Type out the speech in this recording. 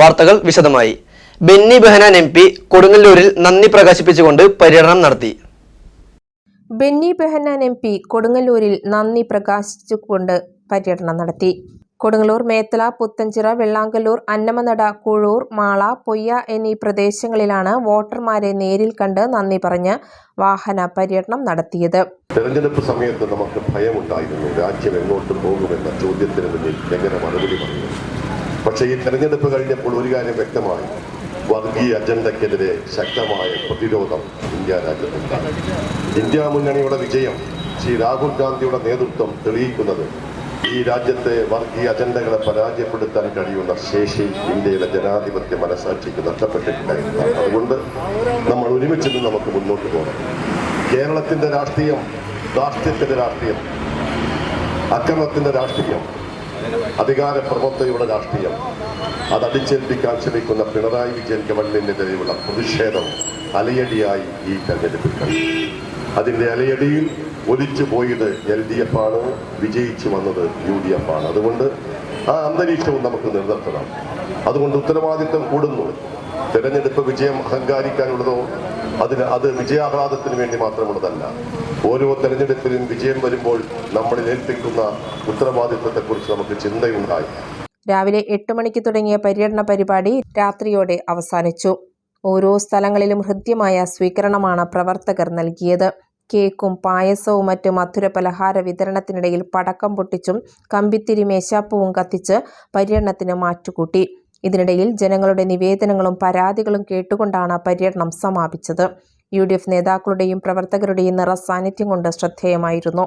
വാർത്തകൾ വിശദമായി. Benny Behanan M P കൊടുങ്ങല്ലൂരിൽ നന്ദി പ്രകാശിപ്പിച്ചുകൊണ്ട് പര്യടനം നടത്തി. ബെന്നി ബെഹനാൻ എം പി കൊടുങ്ങല്ലൂരിൽ നന്ദി പ്രകാശിച്ചുകൊണ്ട് പര്യടനം നടത്തി. കൊടുങ്ങല്ലൂർ മേത്തല പുത്തഞ്ചിറ വെള്ളാങ്കല്ലൂർ അന്നമനട കുഴൂർ മാള പൊയ്യ എന്നീ പ്രദേശങ്ങളിലാണ് വോട്ടർമാരെ നേരിൽ കണ്ട് നന്ദി പറഞ്ഞ് വാഹന പര്യടനം നടത്തിയത്. തെരഞ്ഞെടുപ്പ് സമയത്ത് നമുക്ക് ഭയമുണ്ടായിരുന്നു. രാജ്യം എങ്ങോട്ട് പോകുമെന്ന ചോദ്യത്തിന് മുന്നിൽ എങ്ങനെ മറുപടി പറയും പക്ഷേ ഈ തെരഞ്ഞെടുപ്പ് കഴിഞ്ഞപ്പോൾ ഒരു കാര്യം വ്യക്തമായി. വർഗീയ അജണ്ടയ്ക്കെതിരെ ശക്തമായ പ്രതിരോധം ഇന്ത്യ രാജ്യത്തുണ്ടായി ഇന്ത്യ മുന്നണിയുടെ വിജയം ശ്രീ രാഹുൽ ഗാന്ധിയുടെ നേതൃത്വം തെളിയിക്കുന്നത് ഈ രാജ്യത്തെ വർഗീയ അജണ്ടകളെ പരാജയപ്പെടുത്താൻ കഴിയുന്ന ശേഷി ഇന്ത്യയിലെ ജനാധിപത്യ മനസാക്ഷിക്ക് നഷ്ടപ്പെട്ടിട്ടുണ്ടായിരുന്നു അതുകൊണ്ട് നമ്മൾ ഒരുമിച്ച് നിന്ന് നമുക്ക് മുന്നോട്ട് പോകണം. കേരളത്തിന്റെ രാഷ്ട്രീയം ധാർഷ്ട്യത്തിന്റെ രാഷ്ട്രീയം അക്രമത്തിന്റെ രാഷ്ട്രീയം അധികാര പ്രവർത്തകരുടെ രാഷ്ട്രീയം. അത് അടിച്ചേൽപ്പിക്കാൻ ശ്രമിക്കുന്ന പിണറായി വിജയൻ ഗവൺമെന്റിനെതിരെയുള്ള പ്രതിഷേധം അലയടിയായി ഈ തെരഞ്ഞെടുപ്പിൽ. കഴിഞ്ഞു അതിന്റെ അലയടിയിൽ ഒലിച്ചു പോയത് എൽ ഡി എഫ് ആണ് വിജയിച്ചു വന്നത് യു ഡി എഫ് ആണ് അതുകൊണ്ട് ആ അന്തരീക്ഷവും നമുക്ക് നിലനിർത്തണം. അതുകൊണ്ട് ഉത്തരവാദിത്വം കൂടുന്നു. തെരഞ്ഞെടുപ്പ് വിജയം അഹങ്കാരിക്കാനുള്ളതോ അതിന് അത് വിജയാഹ്ലാദത്തിന് വേണ്ടി മാത്രമുള്ളതല്ല. ഓരോ തെരഞ്ഞെടുപ്പിലും വിജയം വരുമ്പോൾ നമ്മളിൽ ഏൽപ്പിക്കുന്ന ഉത്തരവാദിത്വത്തെക്കുറിച്ച് നമുക്ക് ചിന്തയുണ്ടായി. രാവിലെ എട്ട് മണിക്ക് തുടങ്ങിയ പര്യടന പരിപാടി രാത്രിയോടെ അവസാനിച്ചു. ഓരോ സ്ഥലങ്ങളിലും ഹൃദ്യമായ സ്വീകരണമാണ് പ്രവർത്തകർ നൽകിയത്. കേക്കും പായസവും മറ്റു മധുര പലഹാര വിതരണത്തിനിടയിൽ പടക്കം പൊട്ടിച്ചും കമ്പിത്തിരി മേശാപ്പവും കത്തിച്ച് പര്യടനത്തിന് മാറ്റുകൂട്ടി. ഇതിനിടയിൽ ജനങ്ങളുടെ നിവേദനങ്ങളും പരാതികളും കേട്ടുകൊണ്ടാണ് പര്യടനം സമാപിച്ചത്. യു ഡി എഫ് നേതാക്കളുടെയും പ്രവർത്തകരുടെയും നിറ സാന്നിധ്യം കൊണ്ട് ശ്രദ്ധേയമായിരുന്നു.